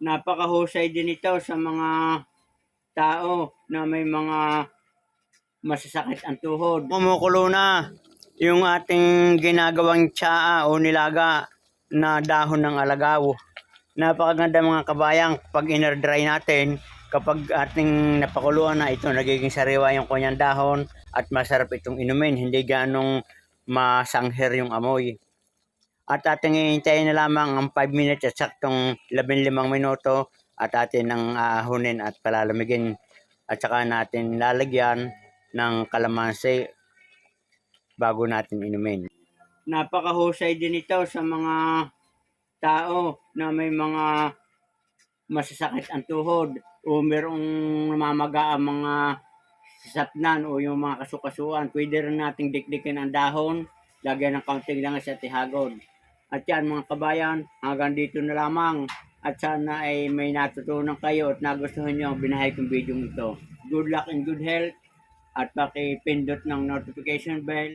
napakahusay din ito sa mga tao na may mga masasakit ang tuhod. Kumukulo na yung ating ginagawang tsaa o nilaga na dahon ng alagaw. Napakaganda mga kabayang pag inner dry natin kapag ating napakuluan na ito nagiging sariwa yung kanyang dahon at masarap itong inumin hindi ganong masangher yung amoy. At ating hihintayin na lamang ang 5 minutes at saktong 15 minuto at atin nang aahunin at palalamigin at saka natin lalagyan ng kalamansi bago natin inumin. Napakahusay din ito sa mga tao na may mga masasakit ang tuhod o merong namamaga ang mga sasapnan o yung mga kasukasuan. Pwede rin nating dikdikin ang dahon, lagyan ng kaunting langas at ihagod. At yan mga kabayan, hanggang dito na lamang. At sana ay may natutunan kayo at nagustuhan nyo ang binahay kong video ito. Good luck and good health at pakipindot ng notification bell